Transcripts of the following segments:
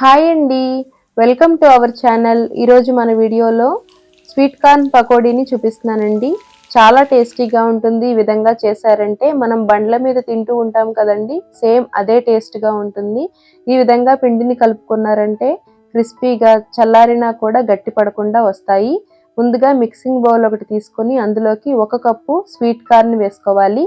Hi అండి. Welcome to our channel. ఈరోజు మన వీడియోలో స్వీట్ కార్న్ పకోడీని చూపిస్తున్నానండి. చాలా టేస్టీగా ఉంటుంది. ఈ విధంగా చేశారంటే మనం బండ్ల మీద తింటూ ఉంటాం కదండి. సేమ్ అదే టేస్ట్గా ఉంటుంది. ఈ విధంగా పిండిని కలుపుకున్నారంటే క్రిస్పీగా చల్లారినా కూడా గట్టి పడకుండా వస్తాయి. ముందుగా మిక్సింగ్ బౌల్ ఒకటి తీసుకొని అందులోకి ఒక కప్పు స్వీట్ కార్న్ వేసుకోవాలి.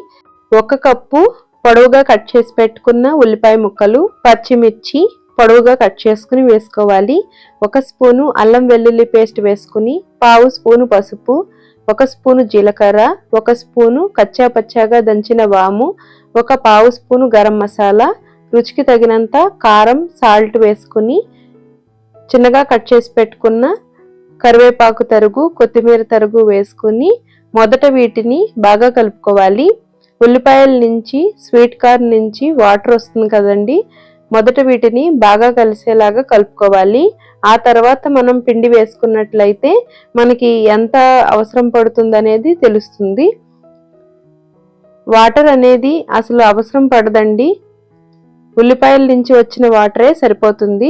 ఒక కప్పు పొడవుగా కట్ చేసి పెట్టుకున్న ఉల్లిపాయ ముక్కలు పచ్చిమిర్చి పొడవుగా కట్ చేసుకుని వేసుకోవాలి. ఒక స్పూను అల్లం వెల్లుల్లి పేస్ట్ వేసుకుని పావు స్పూను పసుపు ఒక స్పూను జీలకర్ర ఒక స్పూను కచ్చా పచ్చాగా దంచిన వాము ఒక పావు స్పూను గరం మసాలా రుచికి తగినంత కారం సాల్ట్ వేసుకుని చిన్నగా కట్ చేసి పెట్టుకున్న కరివేపాకు తరుగు కొత్తిమీర తరుగు వేసుకుని మొదట వీటిని బాగా కలుపుకోవాలి. ఉల్లిపాయల నుంచి స్వీట్ కార్న్ నుంచి వాటర్ వస్తుంది కదండి మొదట వీటిని బాగా కలిసేలాగా కలుపుకోవాలి. ఆ తర్వాత మనం పిండి వేసుకున్నట్లయితే మనకి ఎంత అవసరం పడుతుంది అనేది తెలుస్తుంది. వాటర్ అనేది అసలు అవసరం పడదండి. ఉల్లిపాయల నుంచి వచ్చిన వాటరే సరిపోతుంది.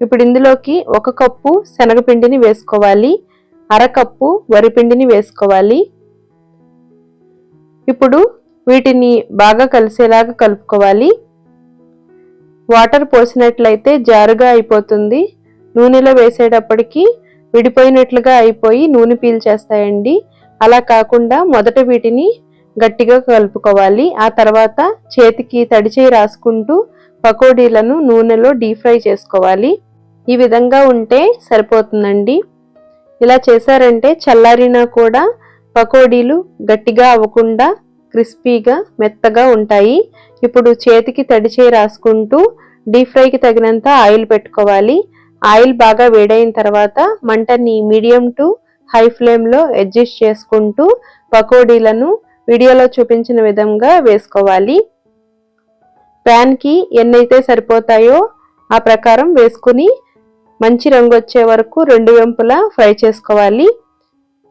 ఇప్పుడు ఇందులోకి ఒక కప్పు శనగపిండిని వేసుకోవాలి. అరకప్పు వరిపిండిని వేసుకోవాలి. ఇప్పుడు వీటిని బాగా కలిసేలాగా కలుపుకోవాలి. వాటర్ పోసినట్లయితే జారుగా అయిపోతుంది. నూనెలో వేసేటప్పటికి విడిపోయినట్లుగా అయిపోయి నూనె పీల్చేస్తాయండి అలా కాకుండా మొదట వీటిని గట్టిగా కలుపుకోవాలి. ఆ తర్వాత చేతికి తడిచేయి రాసుకుంటూ పకోడీలను నూనెలో డీప్ ఫ్రై చేసుకోవాలి. ఈ విధంగా ఉంటే సరిపోతుందండి. ఇలా చేశారంటే చల్లారినా కూడా పకోడీలు గట్టిగా అవ్వకుండా క్రిస్పీగా మెత్తగా ఉంటాయి. ఇప్పుడు చేతికి తడిచే రాసుకుంటూ డీప్ ఫ్రైకి తగినంత ఆయిల్ పెట్టుకోవాలి. ఆయిల్ బాగా వేడైన తర్వాత మంటని మీడియం టు హై ఫ్లేమ్లో అడ్జస్ట్ చేసుకుంటూ పకోడీలను వీడియోలో చూపించిన విధంగా వేసుకోవాలి. ప్యాన్కి ఎన్నైతే సరిపోతాయో ఆ ప్రకారం వేసుకుని మంచి రంగు వచ్చే వరకు రెండు వెంపులా ఫ్రై చేసుకోవాలి.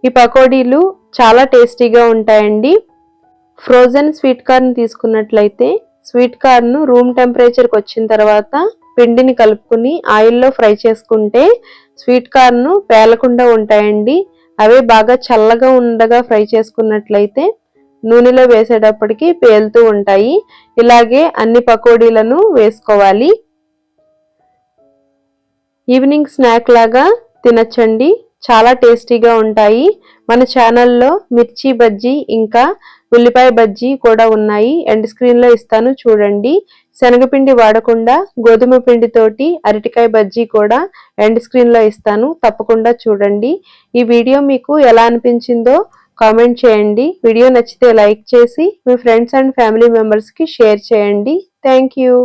ఈ పకోడీలు చాలా టేస్టీగా ఉంటాయండి. ఫ్రోజన్ స్వీట్ కార్న్ తీసుకున్నట్లయితే స్వీట్ కార్న్ రూమ్ టెంపరేచర్కి వచ్చిన తర్వాత పిండిని కలుపుకుని ఆయిల్లో ఫ్రై చేసుకుంటే స్వీట్ కార్న్ పేలకుండా ఉంటాయండి. అవే బాగా చల్లగా ఉండగా ఫ్రై చేసుకున్నట్లయితే నూనెలో వేసేటప్పటికి పేలుతూ ఉంటాయి. ఇలాగే అన్ని పకోడీలను వేసుకోవాలి. ఈవినింగ్ స్నాక్ లాగా తినచ్చండి. చాలా టేస్టీగా ఉంటాయి. మన ఛానల్లో మిర్చి బజ్జీ ఇంకా ఉల్లిపాయ బజ్జీ కూడా ఉన్నాయి. ఎండ్ స్క్రీన్లో ఇస్తాను చూడండి. శనగపిండి వాడకుండా గోధుమ పిండితోటి అరటికాయ బజ్జీ కూడా ఎండ్ స్క్రీన్లో ఇస్తాను. తప్పకుండా చూడండి. ఈ వీడియో మీకు ఎలా అనిపించిందో కామెంట్ చేయండి. వీడియో నచ్చితే లైక్ చేసి మీ ఫ్రెండ్స్ అండ్ ఫ్యామిలీ మెంబర్స్కి షేర్ చేయండి. Thank you